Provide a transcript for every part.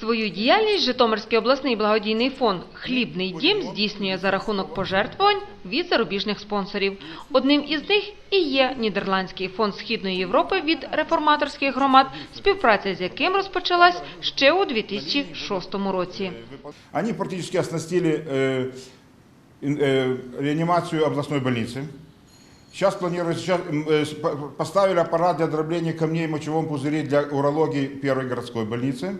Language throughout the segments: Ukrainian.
Свою діяльність Житомирський обласний благодійний фонд Хлібний дім здійснює за рахунок пожертвувань від зарубіжних спонсорів. Одним із них і є Нідерландський фонд Східної Європи від реформаторських громад, співпраця з яким розпочалась ще у 2006 році. Они практически оснастили э, ин- э, реанимацию областной больницы. Сейчас планируют, сейчас э, поставили аппарат для дробления камней в мочевом пузыре для урологии первой городской больницы.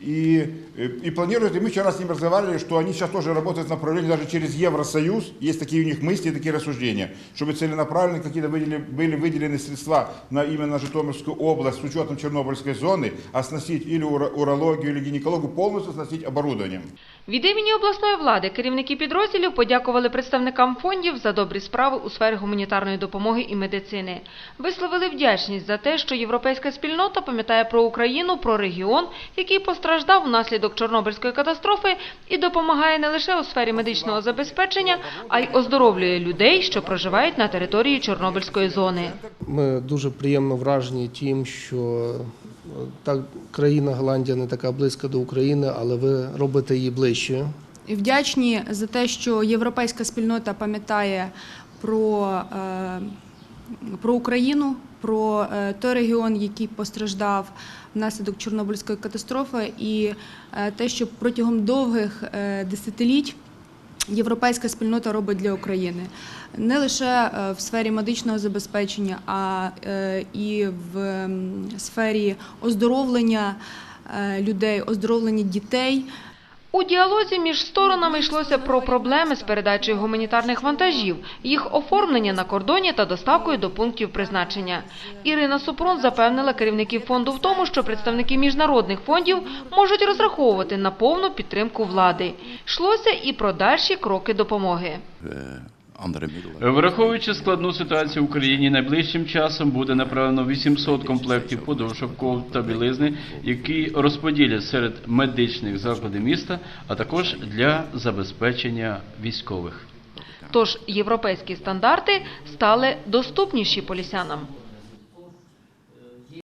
И, э, и планируют, и мы вчера с ним разговаривали, что они сейчас тоже работают в направлении даже через Евросоюз. Есть такие у них мысли, такие рассуждения, чтобы целенаправленно какие-то выделили, были выделены средства на именно Житомирскую область с учетом Чернобыльской зоны, оснастить или уро- урологию, или гинекологию, полностью оснастить оборудованием. Від імені обласної влади керівники підрозділів подякували представникам фондів за добрі справи у сфері гуманітарної допомоги і медицини. Висловили вдячність за те, що європейська спільнота пам'ятає про Україну, про регіон, який постраждав внаслідок Чорнобильської катастрофи і допомагає не лише у сфері медичного забезпечення, а й оздоровлює людей, що проживають на території Чорнобильської зони. Ми дуже приємно вражені тим, що е, так країна Голландія не така близька до України, але ви робите її ближче. І вдячні за те, що європейська спільнота пам'ятає про, е, про Україну, про е, той регіон, який постраждав внаслідок Чорнобильської катастрофи, і е, те, що протягом довгих десятиліть. Європейська спільнота робить для України не лише в сфері медичного забезпечення, а і в сфері оздоровлення людей, оздоровлення дітей. У діалозі між сторонами йшлося про проблеми з передачею гуманітарних вантажів, їх оформлення на кордоні та доставкою до пунктів призначення. Ірина Супрун запевнила керівників фонду в тому, що представники міжнародних фондів можуть розраховувати на повну підтримку влади. Йшлося і про дальші кроки допомоги. Andere middelen. Враховуючи складну ситуацію в Україні, найближчим часом буде направлено 800 комплектів подушок, ков та білизни, які розподілять серед медичних закладів міста, а також для забезпечення військових. Тож європейські стандарти стали доступніші полісянам.